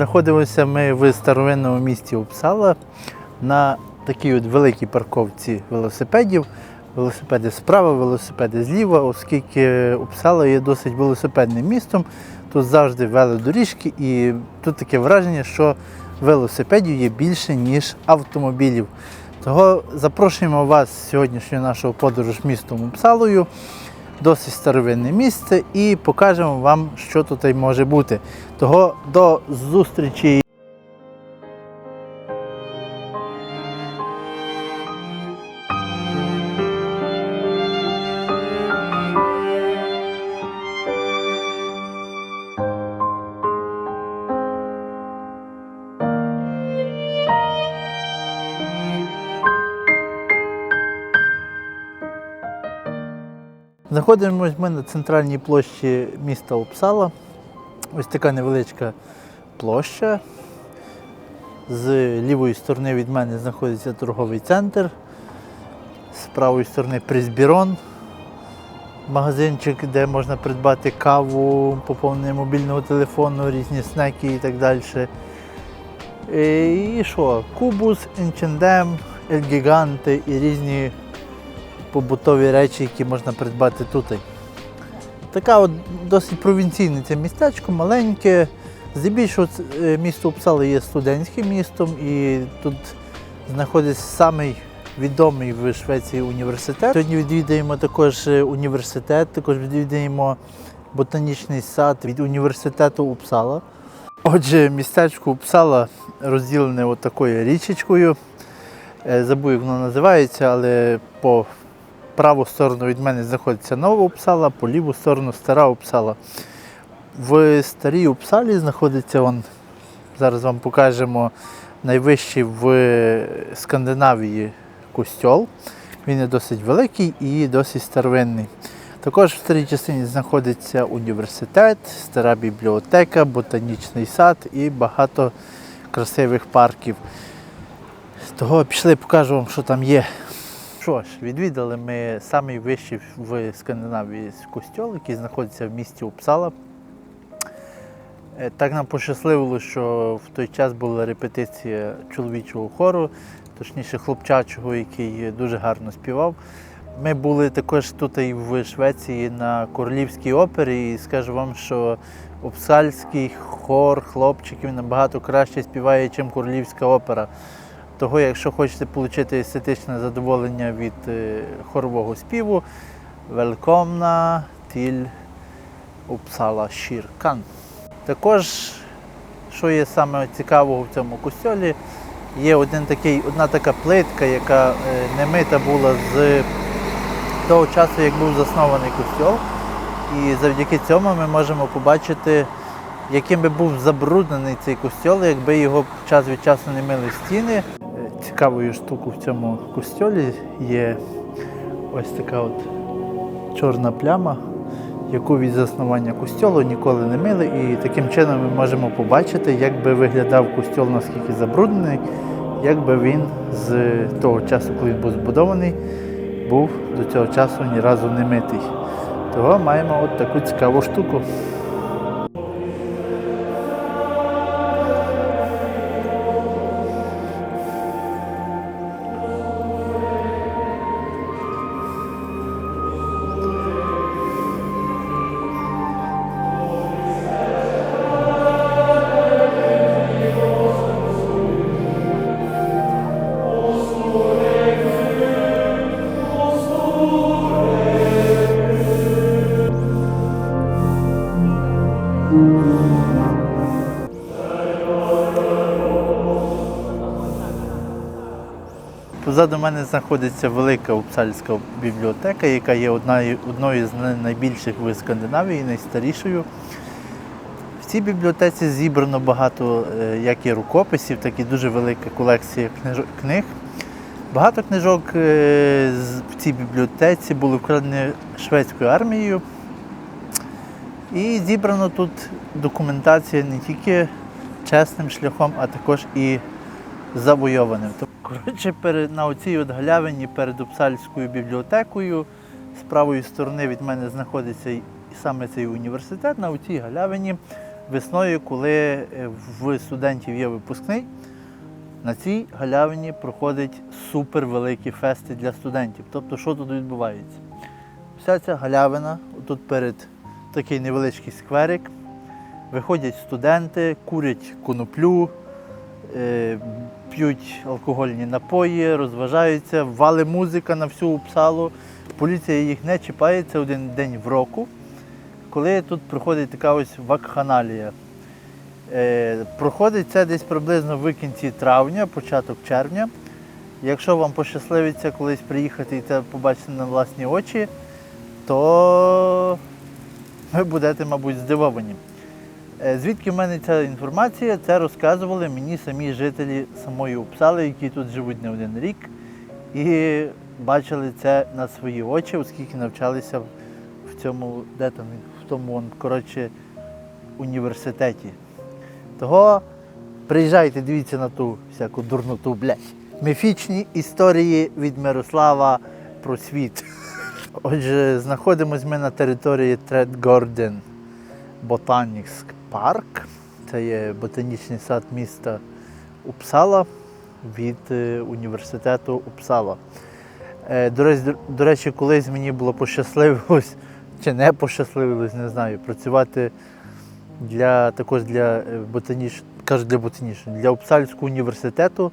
Знаходимося ми в старовинному місті Упсала на такій от великій парковці велосипедів. Велосипеди справа, велосипеди зліва, оскільки Упсала є досить велосипедним містом. Тут завжди велодоріжки, і тут таке враження, що велосипедів є більше, ніж автомобілів. Того запрошуємо вас в сьогоднішню нашу подорож містом Упсалою. Досить старовинне місце і покажемо вам, що тут може бути. Того до зустрічі. Знаходимося ми на центральній площі міста Упсала. Ось така невеличка площа. З лівої сторони від мене знаходиться торговий центр. З правої сторони Призбірон, магазинчик, де можна придбати каву, поповнення мобільного телефону, різні снеки і так далі. І що? Кубус, Інчендем, Ель Гіганте і різні побутові речі, які можна придбати тут. Така от досить провінційне це містечко, маленьке. Здебільшого е, місто Упсала є студентським містом і тут знаходиться самий відомий в Швеції університет. Сьогодні відвідаємо також е, університет, також відвідаємо ботанічний сад від університету Упсала. Отже, містечко Упсала розділене от такою річечкою. Е, Забув, як воно називається, але по праву сторону від мене знаходиться нова Упсала, по ліву сторону стара Упсала. В старій Упсалі знаходиться, он, зараз вам покажемо, найвищий в Скандинавії костьол. Він є досить великий і досить старовинний. Також в старій частині знаходиться університет, стара бібліотека, ботанічний сад і багато красивих парків. Того пішли, покажу вам, що там є. Що ж, відвідали ми самий вищий в Скандинавії костьол, який знаходиться в місті Упсала. Е, Так нам пощасливило, що в той час була репетиція чоловічого хору, точніше хлопчачого, який дуже гарно співав. Ми були також тут і в Швеції на Королівській опері, і скажу вам, що Упсальський хор хлопчиків набагато краще співає, ніж Королівська опера. Того, якщо хочете отримати естетичне задоволення від е, хорового співу, велкомна тіль Упсала Шіркан. Також, що є саме цікавого в цьому костьолі, є один такий, одна така плитка, яка е, не мита була з того часу, як був заснований костьол. І завдяки цьому ми можемо побачити, яким би був забруднений цей костьол, якби його час від часу не мили стіни. Цікавою штукою в цьому костьолі є ось така от чорна пляма, яку від заснування костьолу ніколи не мили. І таким чином ми можемо побачити, як би виглядав костьол, наскільки забруднений, якби він з того часу, коли він був збудований, був до цього часу ні разу не митий. Того маємо от таку цікаву штуку. Позаду мене знаходиться велика Упсальська бібліотека, яка є одною, одною з найбільших в Скандинавії, найстарішою. В цій бібліотеці зібрано багато е, як і рукописів, так і дуже велика колекція книг. Багато книжок е, в цій бібліотеці були вкрадені шведською армією. І зібрано тут документація не тільки чесним шляхом, а також і завойованим. Коротше, на оцій от галявині перед Упсальською бібліотекою з правої сторони від мене знаходиться саме цей університет. На оцій галявині весною, коли е, в студентів є випускний, на цій галявині проходить супер великі фести для студентів. Тобто, що тут відбувається? Вся ця галявина, тут перед такий невеличкий скверик, виходять студенти, курять коноплю, п'ють алкогольні напої, розважаються, вали музика на всю Упсалу. Поліція їх не чіпає, це один день в року, коли тут проходить така ось вакханалія. Е, проходить це десь приблизно в кінці травня, початок червня. Якщо вам пощасливиться колись приїхати і це побачити на власні очі, то ви будете, мабуть, здивовані. Е, Звідки в мене ця інформація? Це розказували мені самі жителі самої Упсали, які тут живуть не один рік, і бачили це на свої очі, оскільки навчалися в цьому, де там, в тому коротше, університеті. Того приїжджайте, дивіться на ту всяку дурноту, блядь. Міфічні історії від Мирослава про світ. Отже, знаходимось ми на території Тредгорден Botanics Park. Це є ботанічний сад міста Упсала від е, університету Упсала. Е, До речі, колись мені було пощасливилось, чи не пощасливилось, не знаю, працювати для, також для е, ботаніч... кажу для ботанічного, для Упсальського університету.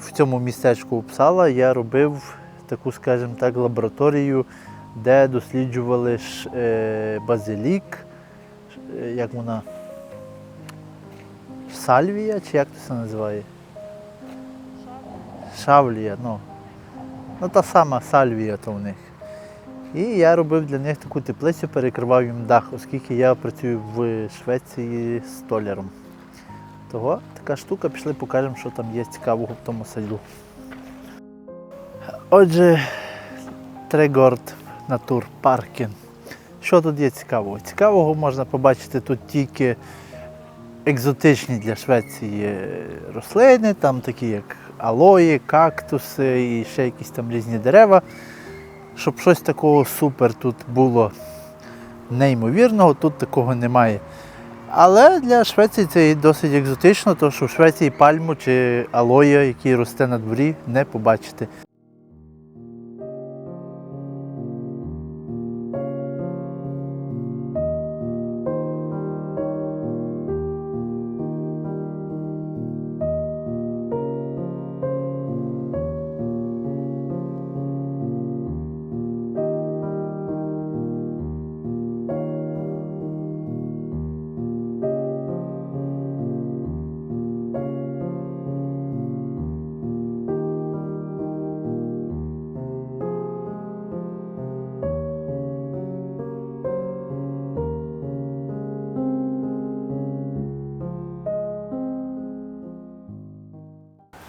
В цьому містечку Упсала я робив таку, скажімо так, лабораторію, де досліджували базилік, як вона. Сальвія, чи як це називає? Шавлія, ну. Ну, та сама сальвія то в них. І я робив для них таку теплицю, перекривав їм дах, оскільки я працюю в Швеції столяром. Того така штука, пішли покажемо, що там є цікавого в тому саду. Отже, Трегорд Натур Паркін. Що тут є цікавого? Цікавого можна побачити тут тільки екзотичні для Швеції рослини, там такі як алої, кактуси і ще якісь там різні дерева. Щоб щось такого супер тут було неймовірного, тут такого немає. Але для Швеції це досить екзотично, тому що в Швеції пальму чи алоя, який росте на дворі, не побачите.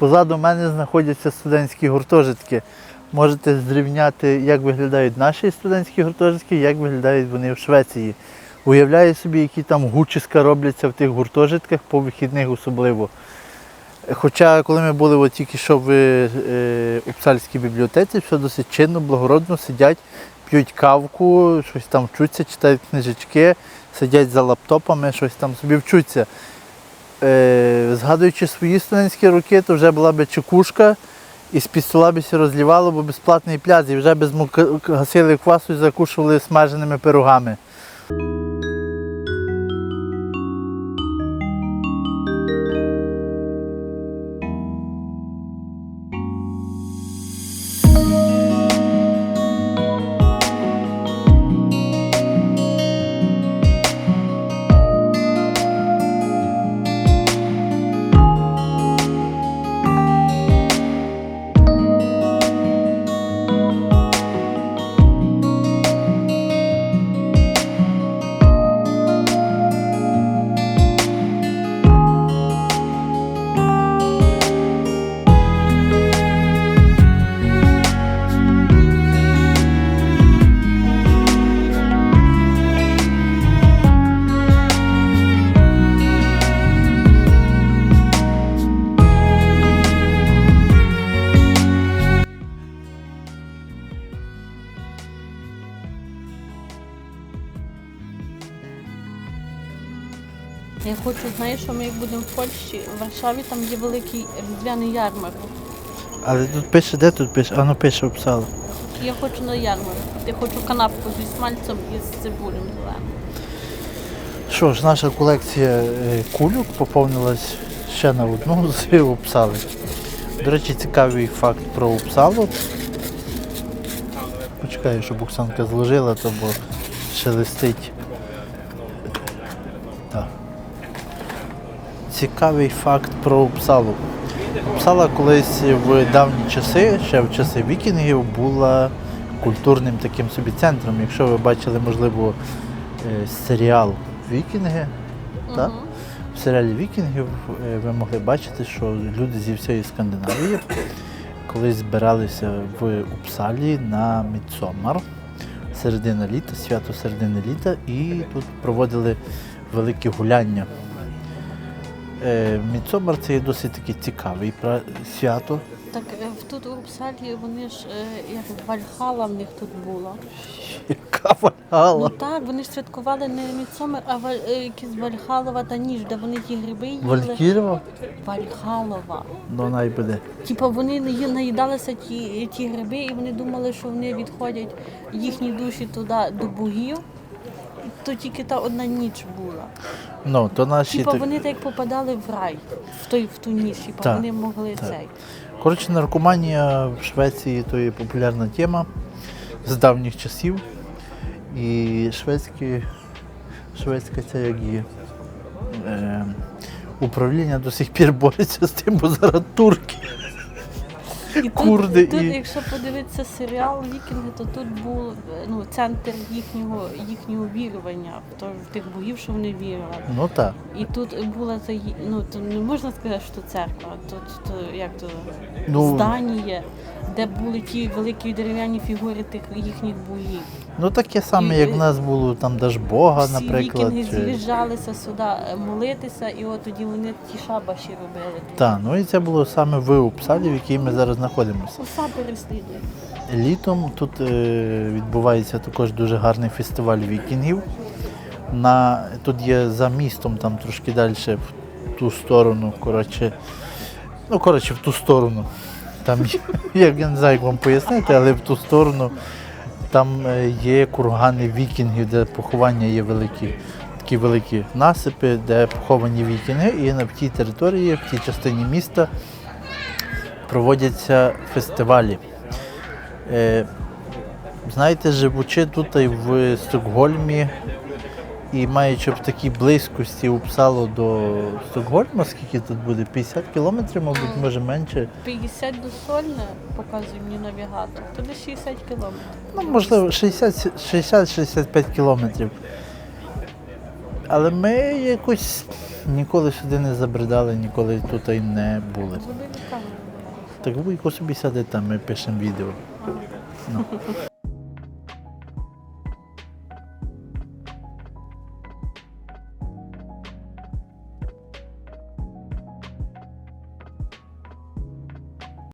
Позаду мене знаходяться студентські гуртожитки. Можете зрівняти, як виглядають наші студентські гуртожитки, як виглядають вони в Швеції. Уявляю собі, які там гучиська робляться в тих гуртожитках, по вихідних особливо. Хоча, коли ми були от тільки що в е, Упсальській бібліотеці, все досить чинно, благородно сидять, п'ють кавку, щось там вчуться, читають книжечки, сидять за лаптопами, щось там собі вчуться. Е, згадуючи свої студентські роки, то вже була би чекушка, і з під стола б все розлівало, бо безплатний пляц, і вже без гасили квасу і закушували смаженими пирогами. Хочу, знаєш, що ми як будемо в Польщі, в Варшаві там є великий різдвяний ярмарок. Але тут пише, де тут пише? А ну пише Упсала. Я хочу на ярмарок. Я хочу канапку зі смальцем і з цибулем зеленим. Що ж, наша колекція е, кульок поповнилась ще на одну з Упсали. До речі, цікавий факт про Упсалу. Почекаю, щоб Оксанка зложила, то бо шелестить. Цікавий факт про Упсалу. Упсала колись в давні часи, ще в часи вікінгів, була культурним таким собі центром. Якщо ви бачили, можливо, е, серіал Вікінги, так? В серіалі Вікінгів е, ви могли бачити, що люди зі всієї Скандинавії колись збиралися в Упсалі на Мідсомар, середина літа, свято середини літа, і тут проводили великі гуляння. Е, Мідсомар це є досить таки цікавий свято. Так е, тут у Упсалі вони ж е, як Вальхала в них тут була. Яка Вальхала? Ну так, вони ж святкували не Міцомер, а Валь, якісь Вальхалова та ніж, де вони ті гриби їли. Валькірова? Вальхалова. Ну, най буде. Типа вони наїдалися ті, ті гриби, і вони думали, що вони відходять їхні душі туди до богів. То тільки та одна ніч була. Ну, то наші. Типа вони так попадали в рай, в той в ту ніч, типа Так, вони могли так. цей. Коротше, наркоманія в Швеції то є популярна тема з давніх часів. І шведські, шведська ця як є, е, управління до сих пір бореться з тим, бо зараз турки. І Курди тут, тут, і- якщо подивитися серіал Вікінги, то тут був ну, центр їхнього їхнього вірування, в, то, в тих богів, що вони вірували. Ну так. І тут була ї- ну то не можна сказати, що церква, тут то як то Ну- здання, де були ті великі дерев'яні фігури тих їхніх богів. Ну таке саме, І- як в нас було там Дажбога, Всі наприклад. вікінги Чи... з'їжджалися сюди е, молитися, і от тоді вони ті шабаші робили. Так, ну і це було саме в Упсалі, в якій ми зараз знаходимося. Уса переслідує. Літом тут е, відбувається також дуже гарний фестиваль вікінгів. На, тут є за містом, там трошки далі в ту сторону, коротше, ну, коротше, в ту сторону. Там, я не знаю, як вам пояснити, але в ту сторону там е, є кургани вікінгів, де поховання є великі, такі великі насипи, де поховані вікінги, і на тій території, в тій частині міста проводяться фестивалі. Е, знаєте, живучи тут в Стокгольмі і маючи в такій близькості Упсало до Стокгольма, скільки тут буде? 50 кілометрів, мабуть, може менше. 50 до Сольне, показує мені навігатор, то десь 60 кілометрів. Ну, можливо, 60 60-65 кілометрів. Але ми якось ніколи сюди не забридали, ніколи тут і не були. Так Вуйко собі сяде там, ми пишемо відео. Ну.